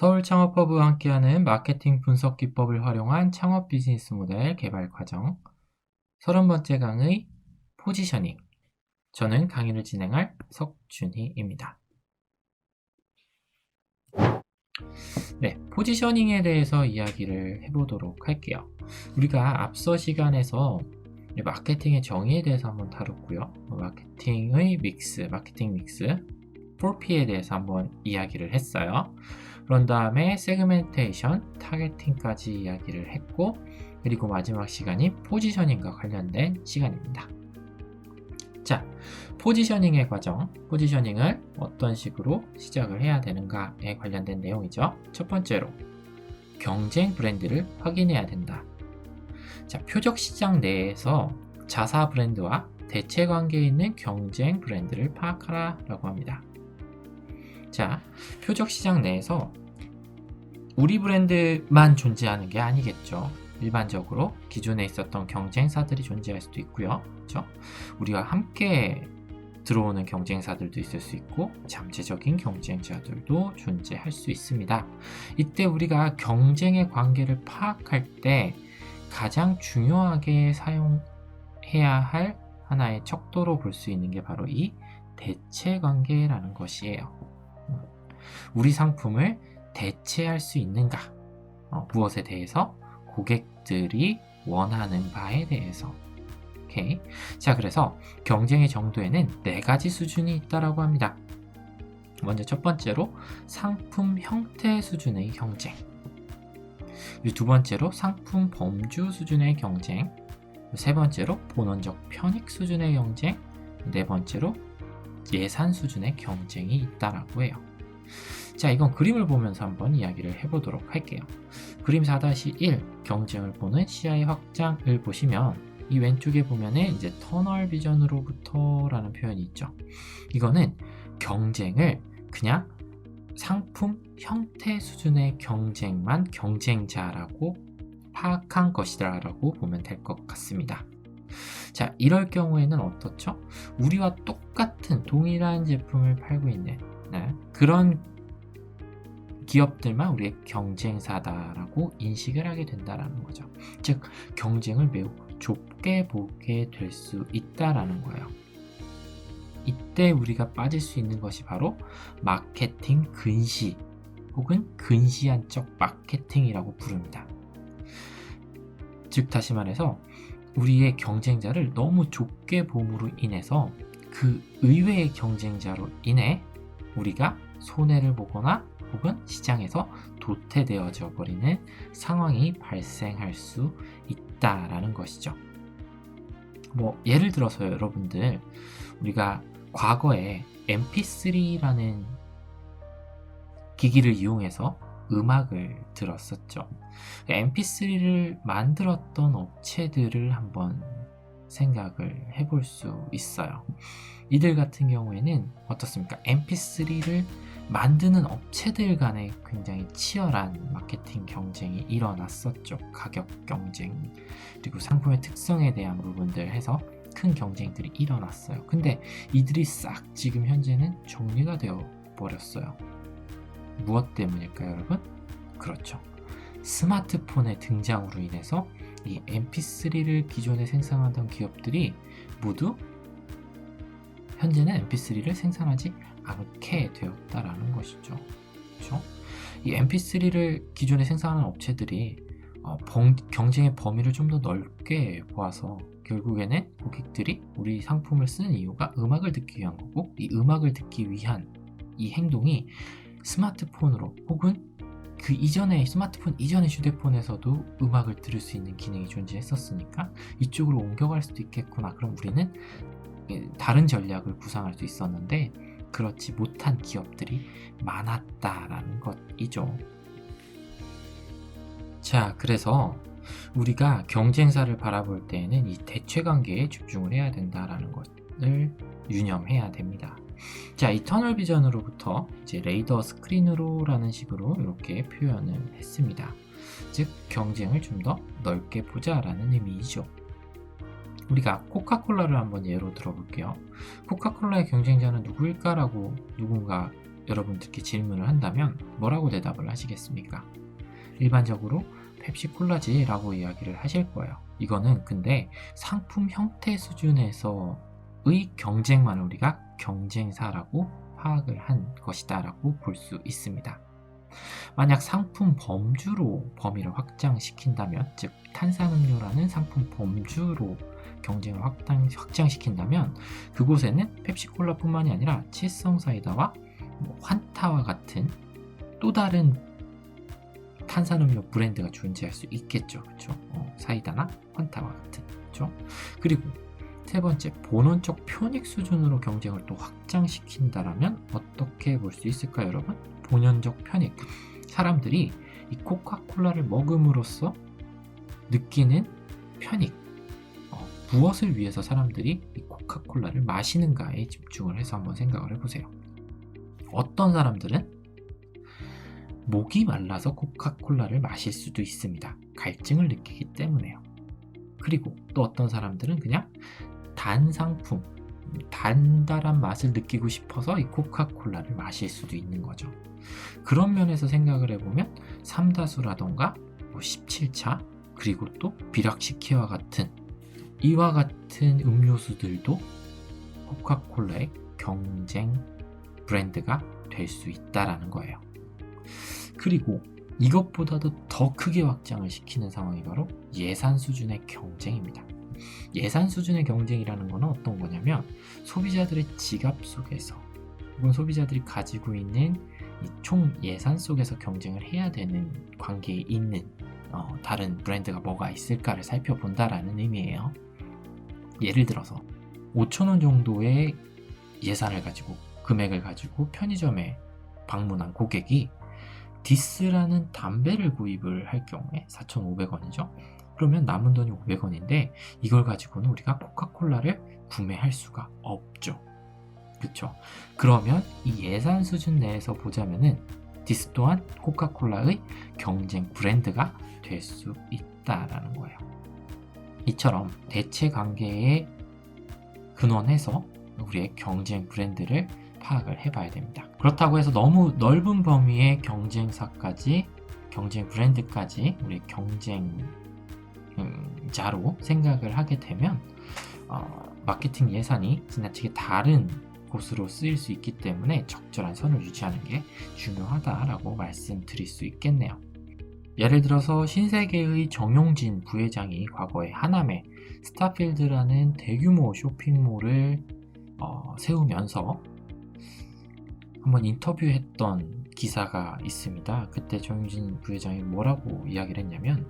서울 창업허브와 함께하는 마케팅 분석 기법을 활용한 창업 비즈니스 모델 개발 과정 30번째 강의 포지셔닝 저는 강의를 진행할 석준희입니다. 네, 포지셔닝에 대해서 이야기를 해보도록 할게요. 우리가 앞서 시간에서 마케팅의 정의에 대해서 한번 다뤘고요. 마케팅의 믹스, 마케팅 믹스, 4P에 대해서 한번 이야기를 했어요. 그런 다음에 세그멘테이션, 타겟팅까지 이야기를 했고 그리고 마지막 시간이 포지셔닝과 관련된 시간입니다. 자, 포지셔닝의 과정, 포지셔닝을 어떤 식으로 시작을 해야 되는가에 관련된 내용이죠. 첫 번째로 경쟁 브랜드를 확인해야 된다. 자, 표적 시장 내에서 자사 브랜드와 대체 관계에 있는 경쟁 브랜드를 파악하라 라고 합니다. 자, 표적 시장 내에서 우리 브랜드만 존재하는 게 아니겠죠. 일반적으로 기존에 있었던 경쟁사들이 존재할 수도 있고요. 그렇죠? 우리가 함께 들어오는 경쟁사들도 있을 수 있고 잠재적인 경쟁자들도 존재할 수 있습니다. 이때 우리가 경쟁의 관계를 파악할 때 가장 중요하게 사용해야 할 하나의 척도로 볼 수 있는 게 바로 이 대체 관계라는 것이에요. 우리 상품을 대체할 수 있는가? 어, 무엇에 대해서? 고객들이 원하는 바에 대해서. 오케이. 자, 그래서 경쟁의 정도에는 네 가지 수준이 있다라고 합니다. 먼저 첫 번째로 상품 형태 수준의 경쟁. 두 번째로 상품 범주 수준의 경쟁. 세 번째로 본원적 편익 수준의 경쟁. 네 번째로 예산 수준의 경쟁이 있다라고 해요. 자, 이건 그림을 보면서 한번 이야기를 해보도록 할게요. 그림 4-1 경쟁을 보는 시야의 확장을 보시면 이 왼쪽에 보면은 이제 터널 비전으로부터라는 표현이 있죠. 이거는 경쟁을 그냥 상품 형태 수준의 경쟁만 경쟁자라고 파악한 것이다라고 보면 될 것 같습니다. 자, 이럴 경우에는 어떻죠? 우리와 똑같은 동일한 제품을 팔고 있는 네, 그런 기업들만 우리의 경쟁사다라고 인식을 하게 된다라는 거죠. 즉 경쟁을 매우 좁게 보게 될 수 있다라는 거예요. 이때 우리가 빠질 수 있는 것이 바로 마케팅 근시 혹은 근시안적 마케팅이라고 부릅니다. 즉 다시 말해서 우리의 경쟁자를 너무 좁게 봄으로 인해서 그 의외의 경쟁자로 인해 우리가 손해를 보거나 혹은 시장에서 도태되어져 버리는 상황이 발생할 수 있다라는 것이죠. 뭐 예를 들어서 여러분들 우리가 과거에 MP3라는 기기를 이용해서 음악을 들었었죠. MP3를 만들었던 업체들을 한번 생각을 해볼 수 있어요. 이들 같은 경우에는 어떻습니까? MP3를 만드는 업체들 간에 굉장히 치열한 마케팅 경쟁이 일어났었죠. 가격 경쟁, 그리고 상품의 특성에 대한 부분들 해서 큰 경쟁들이 일어났어요. 근데 이들이 싹 지금 현재는 정리가 되어 버렸어요. 무엇 때문일까요, 여러분? 그렇죠. 스마트폰의 등장으로 인해서 이 MP3를 기존에 생산하던 기업들이 모두 현재는 MP3를 생산하지 않게 것이죠. 그렇죠? 이 MP3를 기존에 생산하는 업체들이 어, 범, 경쟁의 범위를 좀 더 넓게 보아서 결국에는 고객들이 우리 상품을 쓰는 이유가 음악을 듣기 위한 거고 이 음악을 듣기 위한 이 행동이 스마트폰으로 혹은 그 이전에 스마트폰 이전의 휴대폰에서도 음악을 들을 수 있는 기능이 존재했었으니까 이쪽으로 옮겨갈 수도 있겠구나. 그럼 우리는 다른 전략을 구상할 수 있었는데 그렇지 못한 기업들이 많았다라는 것이죠. 자, 그래서 우리가 경쟁사를 바라볼 때에는 이 대체 관계에 집중을 해야 된다라는 것을 유념해야 됩니다. 자, 이 터널 비전으로부터 이제 레이더 스크린으로라는 식으로 이렇게 표현을 했습니다. 즉, 경쟁을 좀 더 넓게 보자라는 의미이죠. 우리가 코카콜라를 한번 예로 들어볼게요. 코카콜라의 경쟁자는 누구일까라고 누군가 여러분들께 질문을 한다면 뭐라고 대답을 하시겠습니까? 일반적으로 펩시콜라지라고 이야기를 하실 거예요. 이거는 근데 상품 형태 수준에서의 경쟁만을 우리가 경쟁사라고 파악을 한 것이다라고 볼 수 있습니다. 만약 상품 범주로 범위를 확장시킨다면, 즉 탄산음료라는 상품 범주로 경쟁을 확장, 확장시킨다면 그곳에는 펩시콜라뿐만이 아니라 칠성 사이다와 뭐 환타와 같은 또 다른 탄산음료 브랜드가 존재할 수 있겠죠. 그렇죠? 어, 사이다나 환타와 같은. 그렇죠? 그리고 세 번째, 본원적 표닉 수준으로 경쟁을 또 확장시킨다라면 어떻게 볼 수 있을까요, 여러분? 본연적 편익. 사람들이 이 코카콜라를 먹음으로써 느끼는 편익. 어, 무엇을 위해서 사람들이 이 코카콜라를 마시는가에 집중을 해서 한번 생각을 해보세요. 어떤 사람들은 목이 말라서 코카콜라를 마실 수도 있습니다. 갈증을 느끼기 때문에요. 그리고 또 어떤 사람들은 그냥 단 상품, 단달한 맛을 느끼고 싶어서 이 코카콜라를 마실 수도 있는 거죠. 그런 면에서 생각을 해보면 삼다수라던가 뭐 17차 그리고 또 비락시키와 같은 이와 같은 음료수들도 코카콜라의 경쟁 브랜드가 될 수 있다라는 거예요. 그리고 이것보다도 더 크게 확장을 시키는 상황이 바로 예산 수준의 경쟁입니다. 예산 수준의 경쟁이라는 것은 어떤 거냐면 소비자들의 지갑 속에서 혹은 소비자들이 가지고 있는 총 예산 속에서 경쟁을 해야 되는 관계에 있는 어, 다른 브랜드가 뭐가 있을까를 살펴본다라는 의미예요. 예를 들어서 5천원 정도의 예산을 가지고 금액을 가지고 편의점에 방문한 고객이 디스라는 담배를 구입을 할 경우에 4,500원이죠. 그러면 남은 돈이 500원인데 이걸 가지고는 우리가 코카콜라를 구매할 수가 없죠. 그쵸? 그러면 이 예산 수준 내에서 보자면은 디스 또한 코카콜라의 경쟁 브랜드가 될 수 있다라는 거예요. 이처럼 대체 관계에 근원해서 우리의 경쟁 브랜드를 파악을 해봐야 됩니다. 그렇다고 해서 너무 넓은 범위의 경쟁사까지 경쟁 브랜드까지 우리 경쟁자로 생각을 하게 되면 어, 마케팅 예산이 지나치게 다른 곳으로 쓰일 수 있기 때문에 적절한 선을 유지하는 게 중요하다라고 말씀드릴 수 있겠네요. 예를 들어서 신세계의 정용진 부회장이 과거에 하남에 스타필드라는 대규모 쇼핑몰을 어, 세우면서 한번 인터뷰했던 기사가 있습니다. 그때 정용진 부회장이 뭐라고 이야기를 했냐면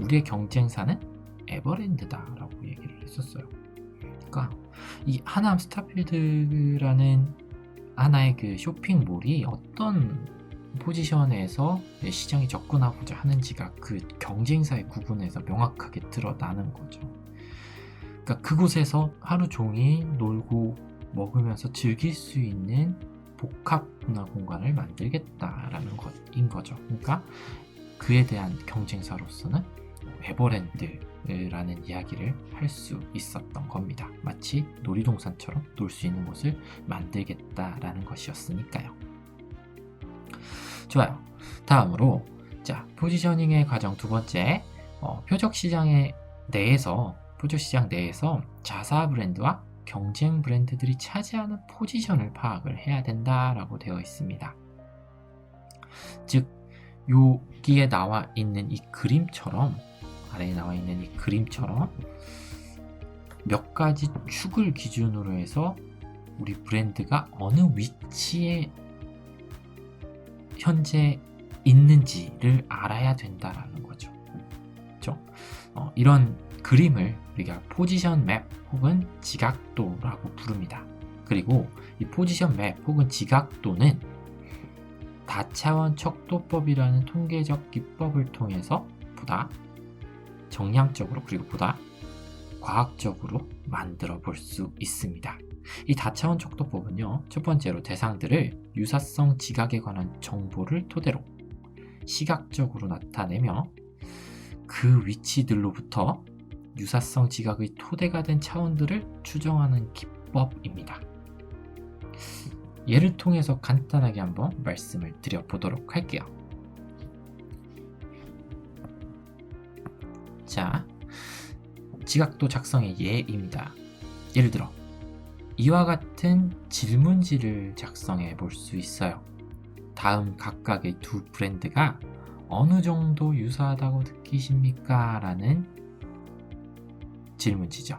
우리의 경쟁사는 에버랜드다라고 얘기를 했었어요. 그러니까 이 하남 스타필드라는 하나의 그 쇼핑몰이 어떤 포지션에서 시장에 접근하고자 하는지가 그 경쟁사의 구분에서 명확하게 드러나는 거죠. 그러니까 그곳에서 하루 종일 놀고 먹으면서 즐길 수 있는 복합 문화 공간을 만들겠다라는 것인 거죠. 그러니까 그에 대한 경쟁사로서는 에버랜드라는 이야기를 할 수 있었던 겁니다. 마치 놀이동산처럼 놀 수 있는 곳을 만들겠다라는 것이었으니까요. 좋아요. 다음으로 자 포지셔닝의 과정 두 번째 어, 표적 시장의 내에서 표적 시장 내에서 자사 브랜드와 경쟁 브랜드들이 차지하는 포지션을 파악을 해야 된다라고 되어 있습니다. 즉 여기에 나와 있는 이 그림처럼 아래에 나와 있는 이 그림처럼 몇 가지 축을 기준으로 해서 우리 브랜드가 어느 위치에 현재 있는지를 알아야 된다라는 거죠. 그렇죠? 어, 이런 그림을 우리가 포지션 맵 혹은 지각도라고 부릅니다. 그리고 이 포지션 맵 혹은 지각도는 다차원 척도법이라는 통계적 기법을 통해서 보다 정량적으로 그리고 보다 과학적으로 만들어 볼 수 있습니다. 이 다차원 척도법은요, 첫 번째로 대상들을 유사성 지각에 관한 정보를 토대로 시각적으로 나타내며 그 위치들로부터 유사성 지각의 토대가 된 차원들을 추정하는 기법입니다. 예를 통해서 간단하게 한번 말씀을 드려보도록 할게요. 자, 지각도 작성의 예입니다. 예를 들어, 이와 같은 질문지를 작성해 볼 수 있어요. 다음 각각의 두 브랜드가 어느 정도 유사하다고 느끼십니까? 라는 질문지죠.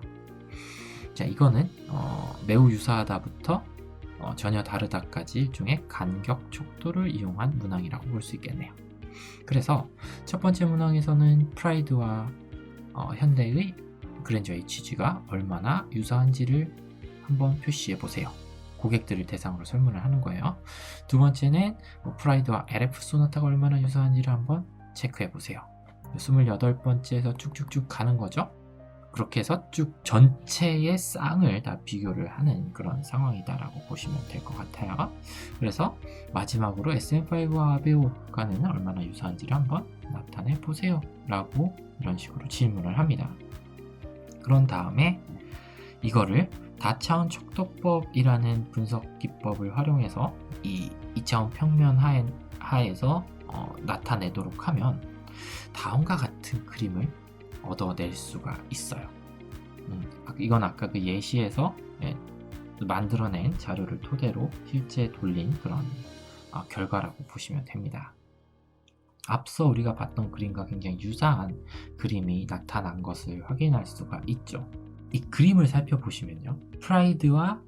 자, 이거는 어, 매우 유사하다부터 어, 전혀 다르다까지 일종의 간격 촉도를 이용한 문항이라고 볼 수 있겠네요. 그래서 첫 번째 문항에서는 프라이드와 어, 현대의 그랜저 HG가 얼마나 유사한지를 한번 표시해 보세요. 고객들을 대상으로 설문을 하는 거예요. 두 번째는 뭐 프라이드와 LF 소나타가 얼마나 유사한지를 한번 체크해 보세요. 28번째에서 쭉쭉쭉 가는 거죠. 그렇게 해서 쭉 전체의 쌍을 다 비교를 하는 그런 상황이다라고 보시면 될 것 같아요. 그래서 마지막으로 SM5와 아베오가는 얼마나 유사한지를 한번 나타내 보세요. 라고 이런 식으로 질문을 합니다. 그런 다음에 이거를 다차원 척도법이라는 분석 기법을 활용해서 이 2차원 평면 하에, 하에서 어, 나타내도록 하면 다음과 같은 그림을 얻어낼 수가 있어요. 음, 이건 아까 그 예시에서 예, 만들어낸 자료를 토대로 실제 돌린 그런 어, 결과라고 보시면 됩니다. 앞서 우리가 봤던 그림과 굉장히 유사한 그림이 나타난 것을 확인할 수가 있죠. 이 그림을 살펴보시면요. 프라이드와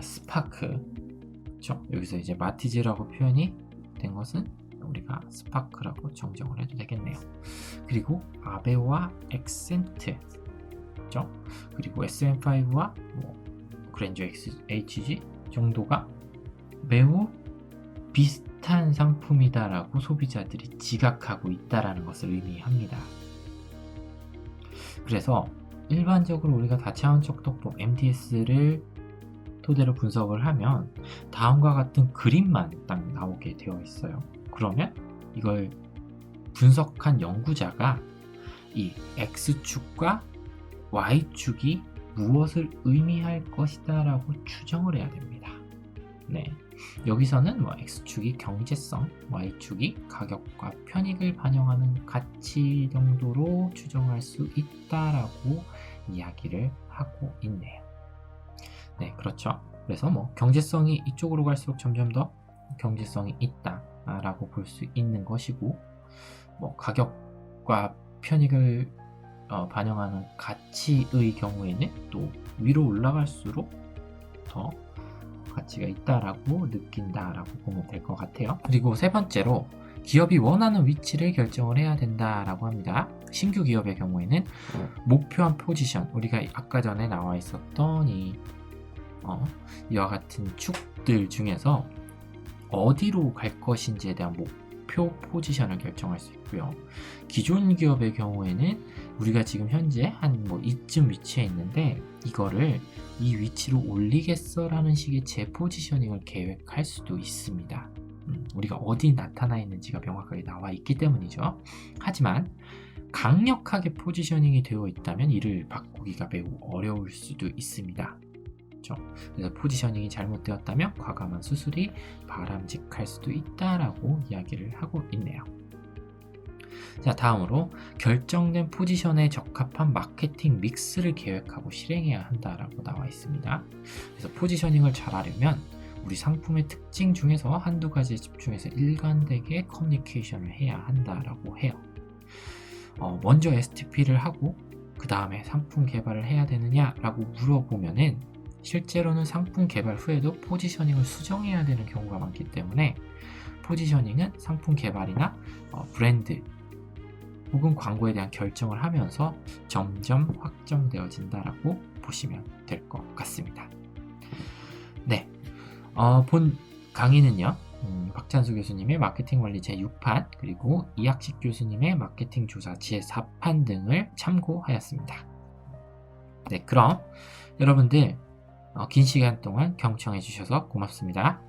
스파크, 그렇죠? 여기서 이제 마티즈라고 표현이 된 것은 우리가 스파크라고 정정을 해도 되겠네요. 그리고 아베와 엑센트, 그렇죠? 그리고 SM5와 뭐 그랜저 HG 정도가 매우 비슷한 상품이다라고 소비자들이 지각하고 있다라는 것을 의미합니다. 그래서 일반적으로 우리가 다차원적 독법 MDS를 토대로 분석을 하면 다음과 같은 그림만 딱 나오게 되어 있어요. 그러면 이걸 분석한 연구자가 이 X축과 Y축이 무엇을 의미할 것이다 라고 추정을 해야 됩니다. 네. 여기서는 뭐 X축이 경제성, Y축이 가격과 편익을 반영하는 가치 정도로 추정할 수 있다라고 이야기를 하고 있네요. 네, 그렇죠. 그래서 뭐 경제성이 이쪽으로 갈수록 점점 더 경제성이 있다라고 볼 수 있는 것이고, 뭐 가격과 편익을 어, 반영하는 가치의 경우에는 또 위로 올라갈수록 더 가치가 있다라고 느낀다라고 보면 될 것 같아요. 그리고 세 번째로 기업이 원하는 위치를 결정을 해야 된다라고 합니다. 신규 기업의 경우에는 목표한 포지션, 우리가 아까 전에 나와 있었던 이 어, 이와 같은 축들 중에서 어디로 갈 것인지에 대한 목 표 포지션을 결정할 수 있고요. 기존 기업의 경우에는 우리가 지금 현재 한 뭐 이쯤 위치에 있는데 이거를 이 위치로 올리겠어라는 식의 재포지셔닝을 계획할 수도 있습니다. 음, 우리가 어디 나타나 있는지가 명확하게 나와 있기 때문이죠. 하지만 강력하게 포지셔닝이 되어 있다면 이를 바꾸기가 매우 어려울 수도 있습니다. 그렇죠? 그래서 포지셔닝이 잘못되었다면 과감한 수술이 바람직할 수도 있다라고 이야기를 하고 있네요. 자, 다음으로 결정된 포지션에 적합한 마케팅 믹스를 계획하고 실행해야 한다라고 나와 있습니다. 그래서 포지셔닝을 잘하려면 우리 상품의 특징 중에서 한두 가지에 집중해서 일관되게 커뮤니케이션을 해야 한다라고 해요. 어, 먼저 STP를 하고 그 다음에 상품 개발을 해야 되느냐라고 물어보면은 실제로는 상품 개발 후에도 포지셔닝을 수정해야 되는 경우가 많기 때문에 포지셔닝은 상품 개발이나 어, 브랜드 혹은 광고에 대한 결정을 하면서 점점 확정되어진다라고 보시면 될 것 같습니다. 네, 어, 본 강의는요. 음, 박찬수 교수님의 마케팅 원리 제6판 그리고 이학식 교수님의 마케팅 조사 제4판 등을 참고하였습니다. 네, 그럼 여러분들 어, 긴 시간 동안 경청해 주셔서 고맙습니다.